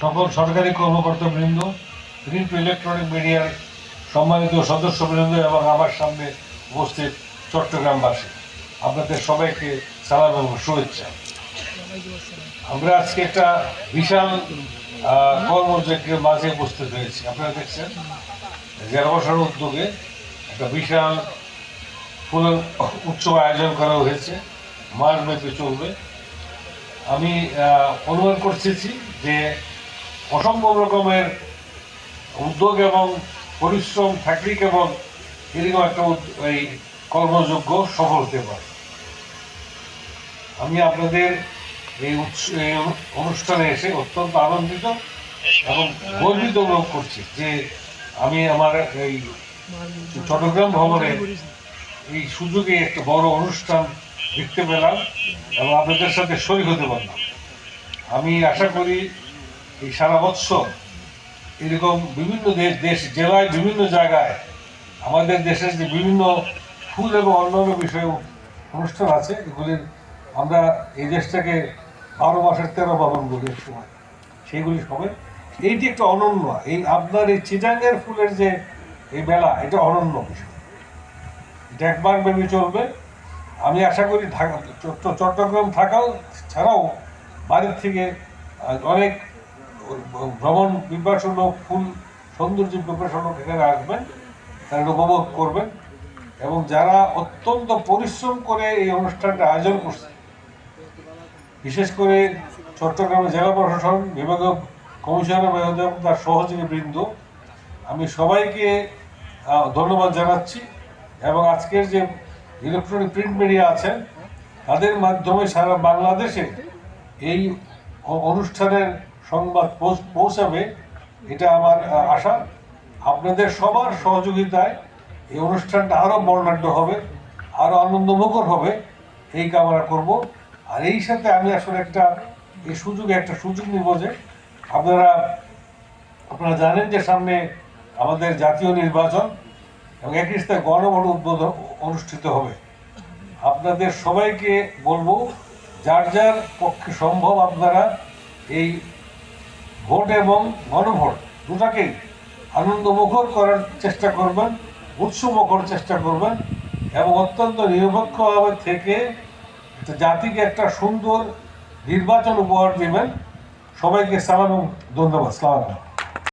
সকল সরকারি কর্মকর্তাবৃন্দ print electronic মিডিয়ার সম্মানিত সদস্যবৃন্দ এবং আমার সামনে উপস্থিত চট্টগ্রামবাসী। আপনাদের সবাইকে সালাম এবং শুভেচ্ছা। আমরা আজকে একটা বিশাল কর্মযজ্ঞের মাঝে উপস্থিত হয়েছি। আপনারা দেখছেন, জেলা প্রশাসনের উদ্যোগে একটা বিশাল ফুলের উৎসব আয়োজন করা হয়েছে। মাসব্যাপী চলবে। আমি অনুমান করতেছি যে অসম্ভব রকমের উদ্যোগ এবং পরিশ্রম থাকলেই কেবল এরকম একটা এই কর্মযোগ্য সফল হতে পারে। আমি আপনাদের এই অনুষ্ঠানে এসে অত্যন্ত আনন্দিত এবং গর্বিত অনুভব করছি যে আমি আমার এই চট্টগ্রাম ভবনে এই সুযোগে একটা বড় অনুষ্ঠান দেখতে পেলাম এবং আপনাদের সাথে শরীর হতে পারলাম। আমি আশা করি এই সারা বৎসর এরকম বিভিন্ন দেশ দেশ, জেলায় বিভিন্ন জায়গায় আমাদের দেশের যে বিভিন্ন ফুল এবং অন্যান্য বিষয়ে অনুষ্ঠান আছে এগুলির আমরা এই দেশটাকে বারো মাসের তেরো পালন করি সময়। সেইগুলি সবে। এইটি একটা অনন্য। এই আপনার এই চিটাঙ্গের ফুলের যে এই মেলা, এটা অনন্য বিষয়। এটা একবার ব্যাপী চলবে। আমি আশা করি ঢাকা, চট্ট- চট্টগ্রাম থাকাও ছাড়াও বাড়ির থেকে অনেক ভ্রমণ পিপাসন ফুল সৌন্দর্য পিপাসন এখানে আসবেন, তারা উপভোগ করবেন। এবং যারা অত্যন্ত পরিশ্রম করে এই অনুষ্ঠানটা আয়োজন করছে, বিশেষ করে চট্টগ্রামের জেলা প্রশাসন, বিভাগীয় কমিশনার তার সহযোগী বৃন্দ, আমি সবাইকে ধন্যবাদ জানাচ্ছি। এবং আজকের যে ইলেকট্রনিক প্রিন্ট মিডিয়া আছেন তাদের মাধ্যমে সারা বাংলাদেশে এই অনুষ্ঠানের সংবাদ পৌঁছ- পৌঁছাবে, এটা আমার আশা। আপনাদের সবার সহযোগিতায় এই অনুষ্ঠানটা আরও বর্ণাঢ্য হবে আরও আনন্দমুখর হবে, এই কামনা করব। আর এই সাথে আমি আসলে একটা, এই সুযোগে একটা সুযোগ নিব যে আপনারা আপনারা জানেন যে সামনে আমাদের জাতীয় নির্বাচন এবং একই সাথে গণভোট উদ্বোধন অনুষ্ঠিত হবে। আপনাদের সবাইকে বলব, যার যার পক্ষে সম্ভব আপনারা এই ভোট এবং গণভোট দুটাকেই আনন্দমুখর করার চেষ্টা করবেন, উৎসমুখর চেষ্টা করবেন এবং অত্যন্ত নিরপেক্ষভাবে থেকে জাতিকে একটা সুন্দর নির্বাচন উপহার দেবেন। সবাইকে সালাম এবং ধন্যবাদ। সালাম